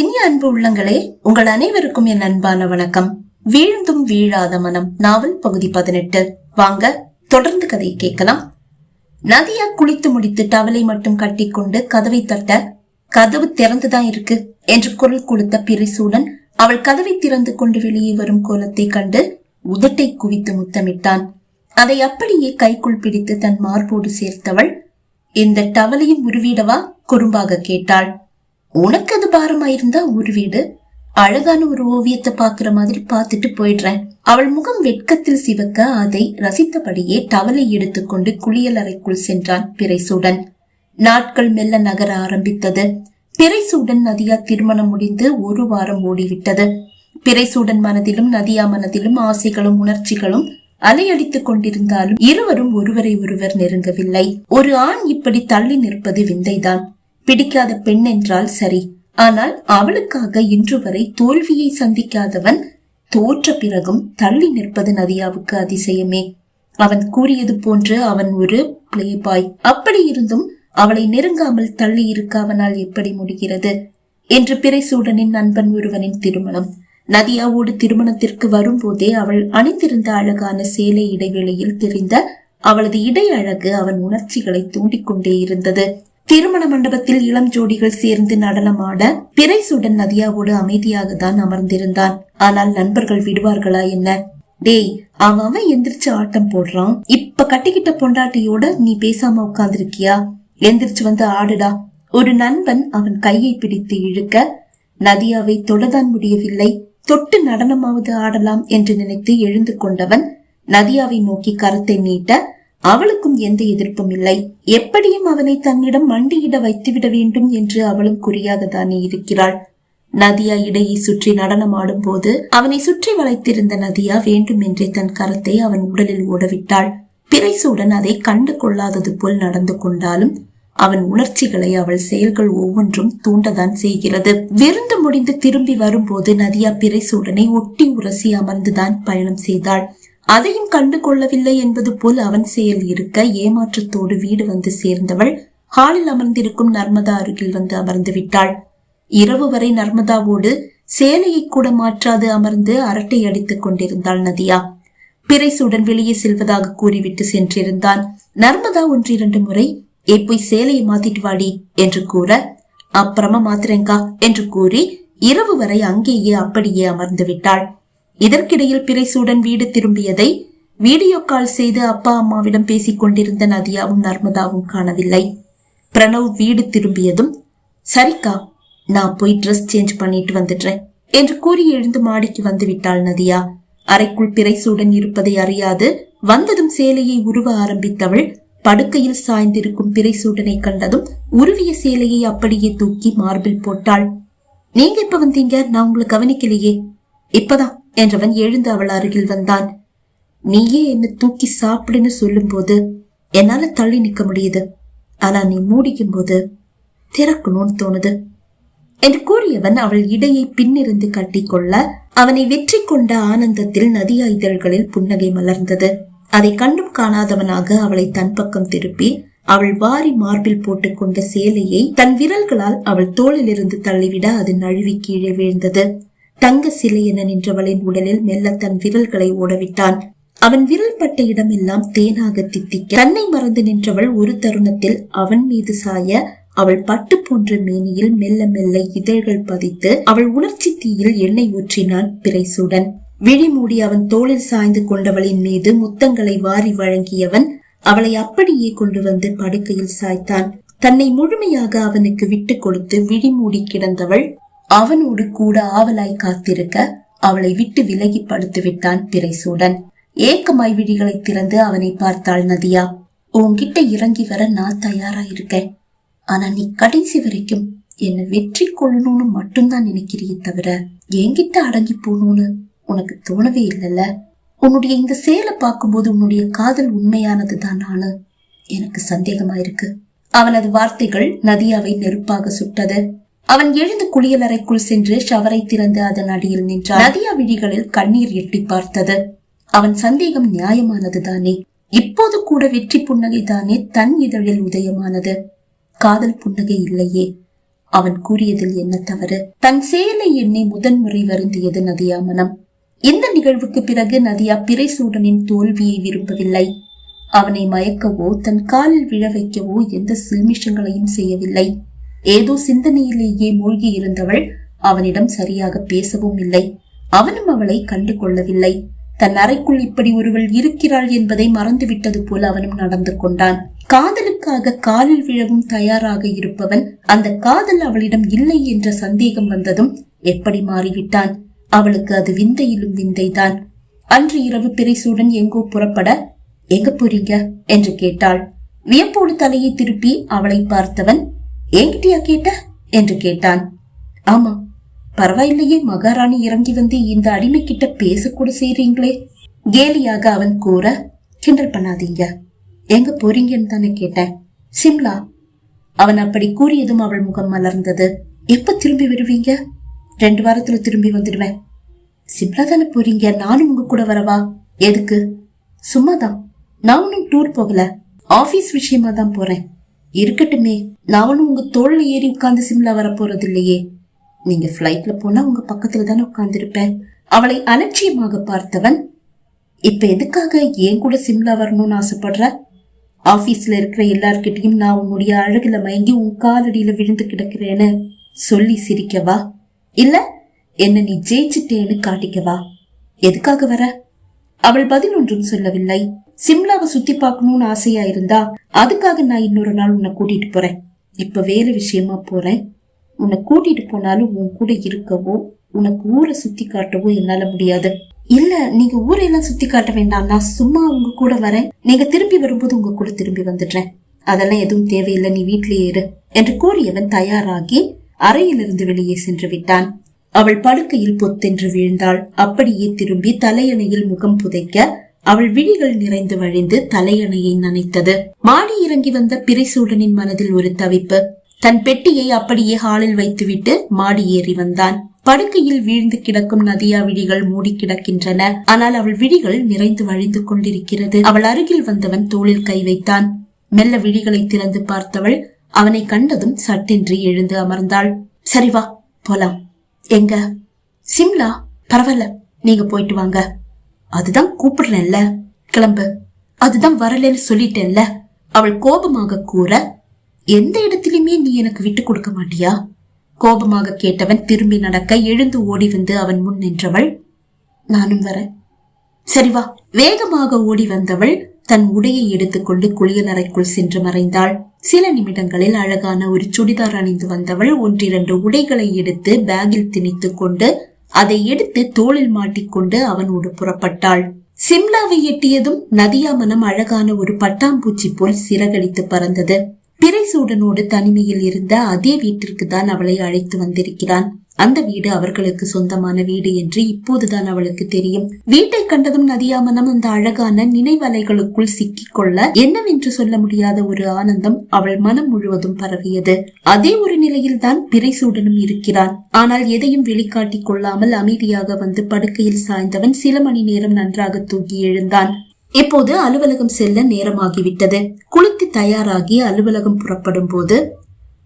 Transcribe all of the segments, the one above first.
இனிய அன்பு உள்ளங்களே உங்கள் அனைவருக்கும் என் அன்பான வணக்கம். வீழ்ந்தும் வீழாத மனம் நாவல் பகுதி பதினெட்டு. வாங்க தொடர்ந்து கதையை கேட்கலாம். நதியா குளித்து முடித்து டவலை மட்டும் கட்டிக்கொண்டு கதவை தட்ட கதவு திறந்துதான் இருக்கு என்று குரல் கொடுத்த பிரிசூடன் அவள் கதவை திறந்து கொண்டு வெளியே வரும் கோலத்தை கண்டு உதட்டை குவித்து முத்தமிட்டான். அதை அப்படியே கைக்குள் பிடித்து தன் மார்போடு சேர்த்தவள் இந்த டவலையும் உருவிடவா? குறும்பாக கேட்டாள். உனக்கு அது பாரமாயிருந்தா வீடு. அழகான ஒரு ஓவியத்தை பாக்குற மாதிரி பார்த்துட்டு போயிடுறேன். அவள் முகம் வெட்கத்தில் சிவக்க அதை ரசித்தபடியே டவலை எடுத்துக்கொண்டு குளியல் அறைக்குள் சென்றான் பிறைசூடன். நாட்கள் மெல்ல நகர ஆரம்பித்தது. பிறைசூடன் நதியா திருமணம் முடிந்து ஒரு வாரம் ஓடிவிட்டது. பிறைசூடன் மனதிலும் நதியா மனதிலும் ஆசைகளும் உணர்ச்சிகளும் அலையடித்துக் கொண்டிருந்தாலும் இருவரும் ஒருவரை ஒருவர் நெருங்கவில்லை. ஒரு ஆண் இப்படி தள்ளி நிற்பது விந்தைதான். பிடிக்காத பெண் என்றால் சரி. ஆனால் அவளுக்காக இன்று வரை தோல்வியை சந்திக்காதவன் தோற்ற பிறகும் தள்ளி நிற்பது நதியாவுக்கு அதிசயமே. அவன் கூறியது போன்று அவன் ஒரு பிளேபாய் அப்படி இருந்தும் அவளை நெருங்காமல் தள்ளி இருக்க அவனால் எப்படி முடிகிறது? என்று பிறைசூடனின் நண்பன் ஒருவனின் திருமணம். நதியாவோடு திருமணத்திற்கு வரும்போதே அவள் அணிந்திருந்த அழகான சேலை இடைவெளியில் தெரிந்த அவளது இடை அழகு அவன் உணர்ச்சிகளை தூண்டிக்கொண்டே இருந்தது. திருமண மண்டபத்தில் இளம் ஜோடிகள் சேர்ந்து நடனமாட பிறைசுடன் நதியாவோடு அமைதியாக தான் அமர்ந்திருந்தான். ஆனால் நண்பர்கள் விடுவார்களா என்ன? டேய் அவன் எந்திரிச்சு ஆட்டம் போடுறான். இப்ப கட்டிக்கிட்ட பொண்டாட்டியோட நீ பேசாம உட்கார்ந்துருக்கியா? எந்திரிச்சு வந்து ஆடுடா. ஒரு நண்பன் அவன் கையை பிடித்து இழுக்க நதியாவை தொடதான் முடியவில்லை. தொட்டு நடனமாவது ஆடலாம் என்று நினைத்து எழுந்து கொண்டவன் நதியாவை நோக்கி கரத்தை நீட்ட அவளுக்கும் எந்த எதிர்ப்பும் இல்லை. எப்படியும் அவனை தன்னிடம் மண்டியிட வைத்துவிட வேண்டும் என்று அவளும் குறியாகத்தானே இருக்கிறாள். நதியா இடையை சுற்றி நடனமாடும் போது அவனை சுற்றி வளைத்திருந்த நதியா வேண்டுமென்றே தன் கரத்தை அவன் உடலில் ஓடவிட்டாள். பிறைசூடன் அதை கண்டு கொள்ளாதது போல் நடந்து கொண்டாலும் அவன் உணர்ச்சிகளை அவள் செயல்கள் ஒவ்வொன்றும் தூண்டதான் செய்கிறது. விருந்து முடிந்து திரும்பி வரும்போது நதியா பிறைசூடனை ஒட்டி உரசி அமர்ந்துதான் பயணம் செய்தாள். அதையும் கண்டு கொள்ளவில்லை என்பது போல் அவன் செயல் இருக்க ஏமாற்றத்தோடு வீடு வந்து சேர்ந்தவள் ஹாலில் அமர்ந்திருக்கும் நர்மதா அருகில் வந்து அமர்ந்து விட்டாள். இரவு வரை நர்மதாவோடு சேலையை கூட மாற்றாது அமர்ந்து அரட்டை அடித்துக் கொண்டிருந்தாள் நதியா. பிறைசுடன் வெளியே செல்வதாக கூறிவிட்டு சென்றிருந்தான். நர்மதா ஒன்றிரண்டு முறை ஏ போய் சேலையை மாத்திட்டு வாடி என்று கூற அப்புறமா மாத்திரங்கா என்று கூறி இரவு வரை அங்கேயே அப்படியே அமர்ந்து விட்டாள். இதற்கிடையில் பிறைசூடன் வீடு திரும்பியதை வீடியோ கால் செய்து அப்பா அம்மாவிடம் பேசிக் கொண்டிருந்த நதியாவும் நர்மதாவும் காணவில்லை. பிரணவ் வீடு திரும்பியதும் சரிக்கா நான் போய் ட்ரெஸ் சேஞ்ச் பண்ணிட்டு வந்துடுறேன் என்று கூறி எழுந்து மாடிக்கு வந்து விட்டாள் நதியா. அறைக்குள் பிறைசூடன் இருப்பதை அறியாது வந்ததும் சேலையை உருவ ஆரம்பித்தவள் படுக்கையில் சாய்ந்திருக்கும் பிறைசூடனை கண்டதும் உருவிய சேலையை அப்படியே தூக்கி மார்பில் போட்டாள். நீங்க இப்ப வந்தீங்க? நான் உங்களை கவனிக்கலையே. இப்பதான். என்றவன் எழுந்து அவள் அருகில் வந்தான். நீயே என்னை தூக்கி சாப்பிடுன்னு சொல்லும்போது என்னால தள்ளி நிக்க முடியுது. ஆனா நீ மூடிக்கும் போது திறக்கணும்னு தோணுது. என்று கூறியவன் அவள் இடையை பின்னிருந்து கட்டிக்கொள்ள அவனை வெற்றி கொண்ட ஆனந்தத்தில் நதியா இதழ்களில் புன்னகை மலர்ந்தது. அதை கண்டும் காணாதவனாக அவளை தன் பக்கம் திருப்பி அவள் வாரி மார்பில் போட்டுக்கொண்ட சேலையை தன் விரல்களால் அவள் தோளிலிருந்து தள்ளிவிட அது நழுவி கீழே வீழ்ந்தது. தங்க சிலை என நின்றவளின் உடலில் மெல்ல தன் விரல்களை ஓடவிட்டான். அவன் விரல் பட்ட இடமெல்லாம் தேனாக தித்திக்க தன்னை மறந்து நின்றவள் ஒரு தருணத்தில் அவன் மீது சாய அவள் பட்டு போன்ற மேனியில் மெல்ல மெல்ல இதழ்கள் பதித்து அவள் உணர்ச்சி தீயில் எண்ணெய் ஊற்றினான் பிரைசுடன். விழி மூடி அவன் தோளில் சாய்ந்து கொண்டவளின் மீது முத்தங்களை வாரி வழங்கியவன் அவளை அப்படியே கொண்டு வந்து படுக்கையில் சாய்த்தான். தன்னை முழுமையாக அவனுக்கு விட்டு கொடுத்து விழி மூடி கிடந்தவள் அவனோடு கூட ஆவலாய் காத்திருக்க அவளை விட்டு விலகி படுத்து விட்டான் திரைசூடன். ஏக்கமாய் விழிகளை திறந்து அவனை பார்த்தாள் நதியா உன்கிட்ட இறங்கி வர நான் தயாரா இருக்கேன் ஆனா நீ கடைசி வரைக்கும் என்னை வெற்றி கொள்ளணும்னு மட்டும்தான் நினைக்கிறியே தவிர என்கிட்ட அடங்கி போகணும்னு உனக்கு தோணவே இல்லைல்ல? உன்னுடைய இந்த செயலை பார்க்கும்போது உன்னுடைய காதல் உண்மையானது தான் நானு. எனக்கு சந்தேகமா இருக்கு அவனது வார்த்தைகள் நதியாவை நெருப்பாக சுட்டது. அவன் எழுந்து குளியலறைக்குள் சென்று ஷவரை திறந்து அதன் அடியில் நின்றான். நதியா விழிகளில் கண்ணீர் எட்டி பார்த்தது. அவன் சந்தேகம் நியாயமானது தானே இப்போது கூட வெற்றி புன்னகை தானே தன் இதழில் உதயமானது. காதல் புன்னகை இல்லையே. அவன் கூறியதில் என்ன தவறு? தன் சேலை என்னை முதன்முறை வருந்தியது நதியா மனம். இந்த நிகழ்வுக்கு பிறகு நதியா பிறைசூடனின் தோல்வியை விரும்பவில்லை. அவனை மயக்கவோ தன் காலில் விழ வைக்கவோ எந்த சில்மிஷங்களையும் செய்யவில்லை. ஏதோ சிந்தனையிலேயே மூழ்கி இருந்தவள் அவனிடம் சரியாக பேசவும் இல்லை. அவனும் அவளை கண்டு கொள்ளவில்லை. தன் அறைக்குள் இப்படி ஒருவள் இருக்கிறாள் என்பதை மறந்துவிட்டது போல அவனும் நடந்து கொண்டான். காதலுக்காக காலில் விழவும் தயாராக இருப்பவன் அந்த காதல் அவளிடம் இல்லை என்ற சந்தேகம் வந்ததும் எப்படி மாறிவிட்டான்? அவளுக்கு அது விந்தையிலும் விந்தைதான். அன்று இரவு பிரைசூடன் எங்கோ புறப்பட எங்க போறீங்க? என்று கேட்டாள். வியப்போடு தலையை திருப்பி அவளை பார்த்தவன் என்கிட்டயா கேட்ட? என்று கேட்டான். ஆமா பரவாயில்லையே மகாராணி இறங்கி வந்து இந்த அடிமை கிட்ட பேசக்கூட செய்றீங்களே. கேலியாக அவன் கூற கிண்டல் பண்ணாதீங்க. எங்க போறீங்கன்னு தானே கேட்டேன். சிம்லா அவன் அப்படி கூறியதும் அவள் முகம் மலர்ந்தது. எப்ப திரும்பி வருவீங்க? ரெண்டு வாரத்துல திரும்பி வந்துடுவேன். சிம்லா தானே போறீங்க? நானும் உங்க கூட வரவா? எதுக்கு? சும்மாதான். நான் ஒன்னும் டூர் போகல. ஆபீஸ் விஷயமா தான் போறேன். இருக்கட்டுமே. நானும் உங்க தோல்ல ஏறி உட்கார்ந்து சிம்லா வர இல்லையே நீங்க ஃப்ளைட்ல போனா உங்க பக்கத்துல தானே உட்கார்ந்துருப்பேன். அவளை அலட்சியமாக பார்த்தவன் இப்ப எதுக்காக ஏன் கூட சிம்லா வரணும்னு ஆசைப்படுற? ஆபீஸ்ல இருக்கிற எல்லார்கிட்டையும் நான் உன்னுடைய அழகுல மயங்கி உன் காலடியில விழுந்து கிடக்கிறேன்னு சொல்லி சிரிக்கவா? இல்ல என்ன நீ ஜெயிச்சிட்டேன்னு காட்டிக்கவா? எதுக்காக வர? அவள் பதில் ஒன்றும் சொல்லவில்லை. சிம்லாவை சுத்தி பார்க்கணும்னு ஆசையா இருந்தா அதுக்காக நான் இன்னொரு நாள் உன்னை கூட்டிட்டு போறேன். இப்போ வேறு விஷயமா போறேன். உன்னை கூட்டிட்டு போனாலும் உன் கூட இருக்கவோ உனக்கு ஊரை சுத்தி காட்டவோ என்னால முடியாது. இல்ல நீங்க ஊரையெல்லாம் சுத்தி காட்ட வேண்டாம். நான் சும்மா உங்க கூட வரேன். நீங்க திரும்பி வரும்போது உங்க கூட திரும்பி வந்துடுறேன். அதெல்லாம் எதுவும் தேவையில்லை. நீ வீட்லயே இரு என்று கூறியவன் தயாராகி அறையிலிருந்து வெளியே சென்று விட்டான். அவள் படுக்கையில் பொத்தென்று வீழ்ந்தாள். அப்படியே திரும்பி தலையணையில் முகம் புதைக்க அவள் விழிகள் நிறைந்து வழிந்து தலையணையை நனைத்தது. மாடி இறங்கி வந்த பிறைசூடனின் மனதில் ஒரு தவிப்பு. தன் பெட்டியை அப்படியே ஹாலில் வைத்துவிட்டு மாடி ஏறி வந்தான். படுக்கையில் வீழ்ந்து கிடக்கும் நதியா விழிகள் மூடி கிடக்கின்றன. ஆனால் அவள் விழிகள் நிறைந்து வழிந்து கொண்டிருக்கிறது. அவள் அருகில் வந்தவன் தோளில் கை வைத்தான். மெல்ல விழிகளை திறந்து பார்த்தவள் அவனை கண்டதும் சட்டென்று எழுந்து அமர்ந்தாள். சரி வா போலாம். எங்க? சிம்லா பரவாயில்ல. நீங்க போயிட்டு வாங்க. அதுதான் கூப்பிடுறேன்ல. கிளம்பு. அதுதான் வரலன்னு சொல்லிட்டேன்ல. அவள் கோபமாக கூற எந்த இடத்திலுமே நீ எனக்கு விட்டு கொடுக்க மாட்டியா? கோபமாக கேட்டவன் திரும்பி நடக்க எழுந்து ஓடி வந்து அவன் முன் நின்றவள் நானும் வரேன். சரி வா. வேகமாக ஓடி வந்தவள் தன் உடையை எடுத்துக்கொண்டு குளியலறைக்குள் சென்று மறைந்தாள். சில நிமிடங்களில் அழகான ஒரு சுடிதார் அணிந்து வந்தவள் ஒன்றிரண்டு உடைகளை எடுத்து பேக்கில் திணித்துக் கொண்டு அதை எடுத்து தோளில் மாட்டிக்கொண்டு அவனோடு புறப்பட்டாள். சிம்லாவை எட்டியதும் நதியா மனம் அழகான ஒரு பட்டாம்பூச்சி போல் சிறகடித்து பறந்தது. பிறைசூடனோடு தனிமையில் இருந்த அதே வீட்டிற்கு தான் அவளை அழைத்து வந்திருக்கிறான். அந்த வீடு அவர்களுக்கு சொந்தமான வீடு என்று இப்போதுதான் அவளுக்கு தெரியும். வீட்டை கண்டதும் நதியாமனம் அந்த அழகான நினைவலைகளுக்குள் சிக்கிக் கொள்ள என்னவென்று சொல்ல முடியாத ஒரு ஆனந்தம் அவள் மனம் முழுவதும் பரவியது. அதே ஒரு நிலையில் தான் பிறைசூடனும் இருக்கிறான். ஆனால் எதையும் வெளிக்காட்டிக் கொள்ளாமல் அமைதியாக வந்து படுக்கையில் சாய்ந்தவன் சில மணி நேரம் நன்றாக தூங்கி எழுந்தான். இப்போது அலுவலகம் செல்ல நேரமாகிவிட்டது. குளித்து தயாராகி அலுவலகம் புறப்படும் போது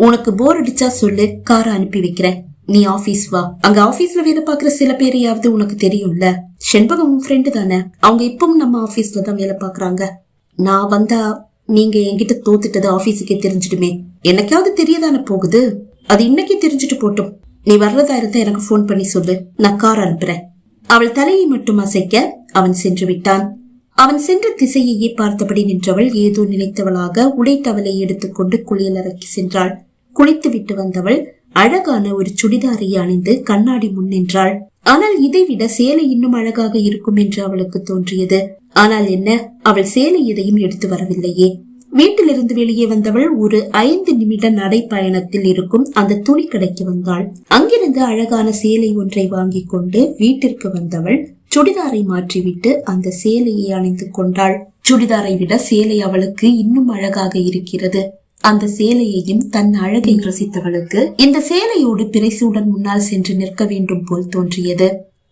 உனக்கு போர் அடிச்சா சொல்லு காரை அனுப்பி வைக்கிறேன். நீ ஆபீஸ் வா. அங்க ஆபீஸ்ல வேலை பாக்குற சில பேரையாவது உனக்கு தெரியும்ல? செண்பகம் உன் ஃப்ரெண்டு தானே. அவங்க இப்பவும் நம்ம ஆபீஸ்ல தான் வேலை பாக்குறாங்க நான் வந்தா நீங்க என்கிட்ட தோத்துட்டது ஆபீஸுக்கே தெரிஞ்சிடுமே. என்னைக்காவது தெரியதானே போகுது? அது இன்னைக்கு தெரிஞ்சுட்டு போட்டும். நீ வர்றதா இருந்தா எனக்கு போன் பண்ணி சொல்லு. நான் கார் அனுப்புறேன். அவள் தலையை மட்டும் அசைக்க அவன் சென்று விட்டான். அவன் சென்ற திசையையே பார்த்தபடி நின்றவள் ஏதோ நினைத்தவளாக உடைத்தவளை எடுத்துக்கொண்டு குளியலறைக்கு சென்றாள். குளித்து விட்டு வந்தவள் அழகான ஒரு சுடிதாரை அணிந்து கண்ணாடி முன் நின்றாள். ஆனால் இதைவிட சேலை இன்னும் அழகாக இருக்கும் என்று அவளுக்கு தோன்றியது. ஆனால் என்ன அவள் சேலை எதையும் எடுத்து வரவில்லையே. வீட்டிலிருந்து வெளியே வந்தவள் ஒரு ஐந்து நிமிட நடைப்பயணத்தில் இருக்கும் அந்த துணி கடைக்கு வந்தாள். அங்கிருந்து அழகான சேலை ஒன்றை வாங்கிக் கொண்டு வீட்டிற்கு வந்தவள் சுடிதாரை மாற்றிவிட்டு அந்த சேலையை அணிந்து கொண்டாள். சுடிதாரை விட சேலை அவளுக்கு இன்னும் அழகாக இருக்கிறது. அந்த சேலையையும் தன் அழகை ரசித்தவளுக்கு இந்த சேலையோடு பிறைசூடன் முன்னால் சென்று நிற்க வேண்டும் போல் தோன்றியது.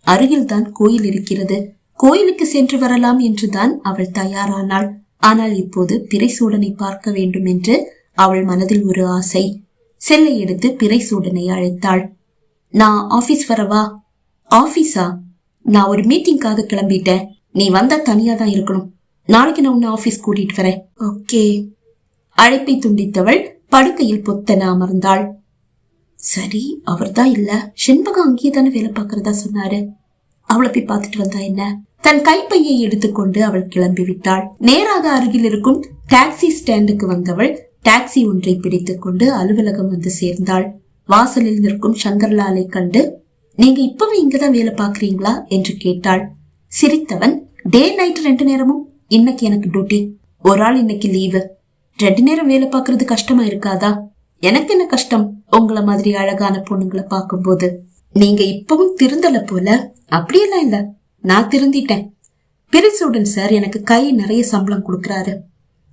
அருகில்தான் கோயில் இருக்கிறது. கோயிலுக்கு சென்று வரலாம் என்றுதான் அவள் தயாரானாள். ஆனால் இப்போது பிறைசூடனை பார்க்க வேண்டும் என்று அவள் மனதில் ஒரு ஆசை. செல்லை எடுத்து பிறைசூடனை அழைத்தாள். நான் ஆபீஸ் வரவா? ஆபீஸா நான் ஒரு மீட்டிங்காக கிளம்பிட்டேன். நீ வந்தா தனியா தான் இருக்கணும். நாளைக்கு நான் உன்னை ஆபீஸ் கூட்டிட்டு வரேன். ஓகே. அழைப்பை துண்டித்தவள் படுக்கையில் பொத்தன அமர்ந்தாள் சரி அவர்தான் இல்ல. செண்பகம் அங்கேயே தானே வேலை பார்க்கறதா சொன்னாரு. அவளை போய் பார்த்துட்டு வந்தா என்ன? தன் கைப்பையை எடுத்துக்கொண்டு அவள் கிளம்பி விட்டாள். நேராக அருகில் இருக்கும் டாக்ஸி ஸ்டாண்டுக்கு வந்தவள் டாக்ஸி ஒன்றை பிடித்துக் கொண்டு அலுவலகம் வந்து சேர்ந்தாள். வாசலில் நிற்கும் சங்கர்லாலை கண்டு நீங்க இப்பவே இங்கதான் வேலை பாக்குறீங்களா என்று கேட்டாள். சிரித்தவன் டே நைட் ரெண்டு நேரமும். இன்னைக்கு எனக்கு டியூட்டி. ஒரு ஆள் இன்னைக்கு லீவு. ரெண்டு நேரம் வேலை பார்க்கறது கஷ்டமா இருக்காதா? எனக்கு என்ன கஷ்டம்? உங்கள மாதிரி அழகான பொண்ணுங்களை பார்க்கும்போது. நீங்க இப்பவும் திருந்தல போல? அப்படியெல்லாம் இல்ல. நான் திருந்திட்டேன். பிரிசுடன் சார் எனக்கு கை நிறைய சம்பளம் கொடுக்கறாரு.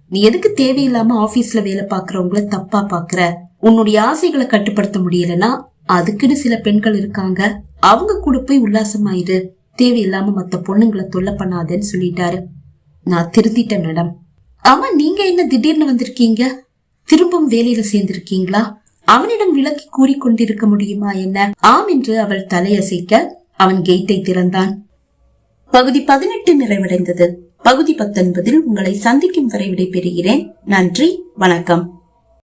நீ எதுக்கு தேவையில்லாம ஆபீஸ்ல வேலை பாக்குறவங்கள தப்பா பாக்குற உன்னுடைய ஆசைகளை கட்டுப்படுத்த முடியலன்னா அதுக்குன்னு சில பெண்கள் இருக்காங்க. அவங்க கூட போய் உல்லாசமாயிரு. தேவையில்லாம மத்த பொண்ணுங்களை தொல்லை பண்ணாதேன்னு சொல்லிட்டாரு. நான் திருந்திட்டேன் மேடம். ஆமா நீங்க என்ன திடீர்னு வந்திருக்கீங்க? திரும்பவும் வேலையில சேர்ந்திருக்கீங்களா? அவனிடம் விலக்கி கூறிக்கொண்டிருக்க முடியுமா என்ன? ஆம் என்று அவள் தலையசைக்க அவன் கேட்டை திறந்தான். பகுதி பதினெட்டு நிறைவடைந்தது. பகுதி பத்தொன்பதில் உங்களை சந்திக்கும் வரை விடைபெறுகிறேன். நன்றி வணக்கம்.